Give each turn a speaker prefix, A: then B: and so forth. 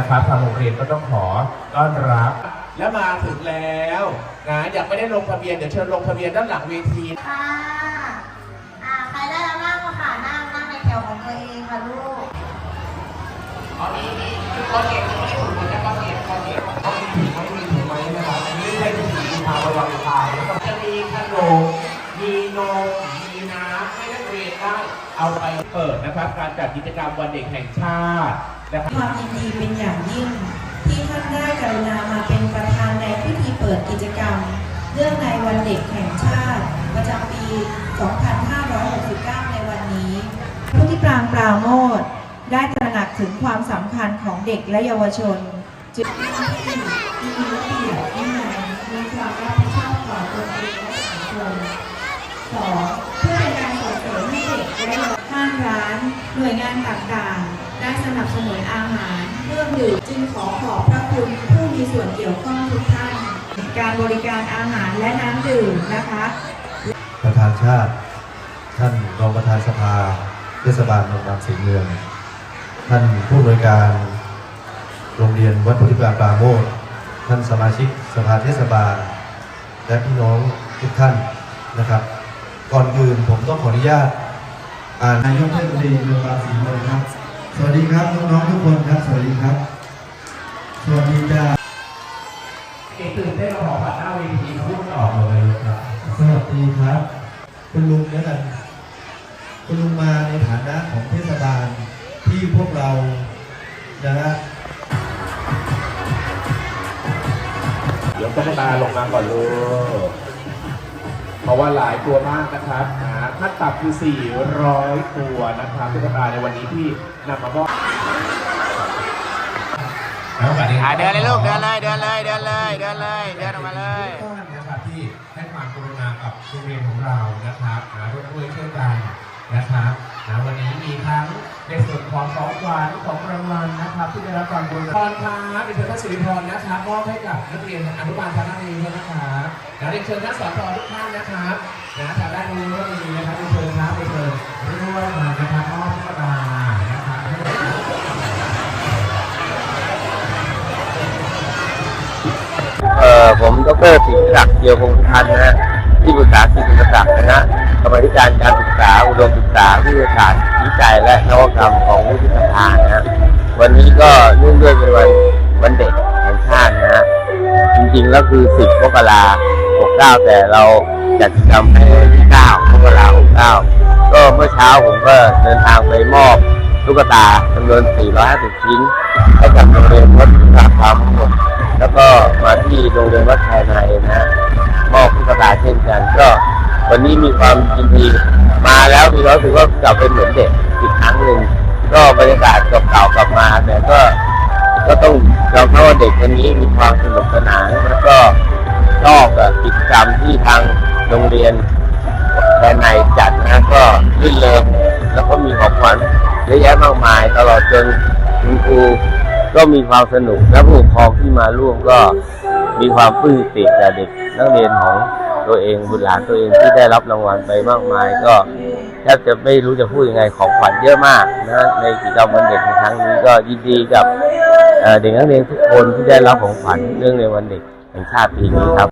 A: นะครับทางโรงเรียนก็ต้องขอต้อนรับ แล้วมาถึงแล้วนะอยากไม่ได้ลงทะเบียนเดี๋ยวเชิญลงทะเบียนด้านหลังเวที
B: ค่ะอ่าใครได้แล้วนั่งค่ะนั่งนั่งในแถวของตัวเองค่ะลูก
A: อ๋อนี่นี่คือข้อเก็บยังไม่ได้ถูกนะข้อเก็บข้อเก็บข้อมีถูกไหมมีถูกไหมนะครับอันนี้ไม่ใช่ถูกมีทางระวังทางแล้วก็จะมีขนมมีนมมีน้ำให้นักเรียนได้เอาไปเปิดนะครับ การจัดกิจกรรมวันเด็กแห่งชาติ นะครับ
C: ความยินดีเป็นอย่างยิ่ง ที่ท่านได้กรุณามาเป็นประธานในพิธีเปิดกิจกรรม เรื่องในวันเด็กแห่งชาติ ประจำปี 2569 ในวันนี้ผู้ที่ปรางปราโมทได้ตระหนักถึงความสำคัญของเด็กและเยาวชนจึงมีระเบียบวินัยมีความรับผิด ได้สนับสนุนอาหารเครื่องดื่มจึงขอขอบพระคุณผู้มีส่วนเกี่ยวข้องทุกท่าน การบริการอาหารและน้ำดื่มนะคะ
D: ประธานชาติ ท่านรองประธานสภาเทศบาลเมืองบางสีเมือง ท่านผู้อำนวยการโรงเรียนวัดพุทธิปราปราโมทท่านสมาชิกสภาเทศบาล และพี่น้องทุกท่านนะครับ ก่อนอื่นผมต้องขออนุญาตอ่านนายกเทศมนตรีเมืองบางสีเมืองครับ สวัสดีครับน้องๆทุกคนครับ สวัสดีครับ สวัสดีจ้า
A: เอกตื่นได้มาขอผ่านหน้าเวทีพูดต่อเลยครับ
D: สวัสดีครับ คุณลุงแล้วกันคุณลุงมาในฐานะของเทศบาลที่พวกเรานะฮะ
A: เดี๋ยวตุ๊กตาลงมาก่อนลูกเพ ราะว่าหลายตัวมากนะครับนะขั้นต่ำคือ 400 ตัวนะครับตุ๊กตาในวันนี้ที่นำมามอบแล้ววันนี้
E: อ่าเดินเลยลูกเดินเลยเดินเลยเดินเลยเดินเลยเดินออกมาเลย
A: ทุกท่านนะครับที่ให้ความกรุณากับโรงเรียนของเรานะครับนะร่วมด้วยช่วยกันนะครับ นะวันนี้มีทั้งในส่วนของของขวัญของรางวัลนะครับ ที่ได้รับความกรุณาพรครับเป็นเชิญท่านสิริพรนะครับมอบให้กับนักเรียนอนุบาลทางด้นนี้ด้วยนะครับแล้วเรียนเชิญนักสอนทุกท่านนะครับนะทางด้านนู้นก็มีนะครับเรียนเชิญครับเรียนเชิญด้วยมานะครับมอบตุ๊กตานะครับ
E: เอ่อผมดรสิงห์ศักดิ์เกียวพงศ์พันธ์นะฮะที่ปรึกษาสิทธิศักดิ์นะฮะ กรรมธิการการศึกษาอุดมศึกษาวิทยาศาสตร์วิจัยและนวัตกรรมของวุฒิสภานะฮะวันนี้ก็เนื่องด้วยเป็นวันวันเด็กแห่งชาตินะฮะจริงๆแล้วคือ 10มกราคม69 แต่เราจัดกิจกรรมให้วันที่9มกราคม69 ก็เมื่อเช้าผมก็เดินทางไปมอบตุ๊กตาจำนวน 450 ชิ้นให้กับโรงเรียนวัดพุทธรรมทั้งหมดแล้วก็มาที่โรงเรียนวัดแคในนะฮะมอบตุ๊กตาเช่นกันก็ วันนี้มีความยินดีมาแล้วมีความรู้สึกว่ากลับเป็นเหมือนเด็กอีกครั้งหนึ่งก็บรรยากาศเก่าๆกลับมาแต่ก็ก็ต้องยอมรับว่าเด็กวันนี้มีความสนุกสนานแล้วก็ชอบกับกิจกรรมที่ทางโรงเรียนแคนในจัดนะก็รื่นเริงแล้วก็มีของขวัญเยอะแยะมากมาย ตลอดจนคุณครูก็มีความสนุกและผู้ปกครองที่มาร่วมก็มีความปลื้มปิติกับเด็กนักเรียนของ ตัวเองบุตรหลานตัวเองที่ได้รับรางวัลไปมากมาย ก็แทบจะไม่รู้จะพูดยังไงของขวัญเยอะมากนะในกิจกรรมวันเด็กในครั้งนี้ก็ยินดีกับเด็กนักเรียนทุกคนที่ได้รับของขวัญเรื่องในวันเด็กแห่งชาติปีนี้ครับ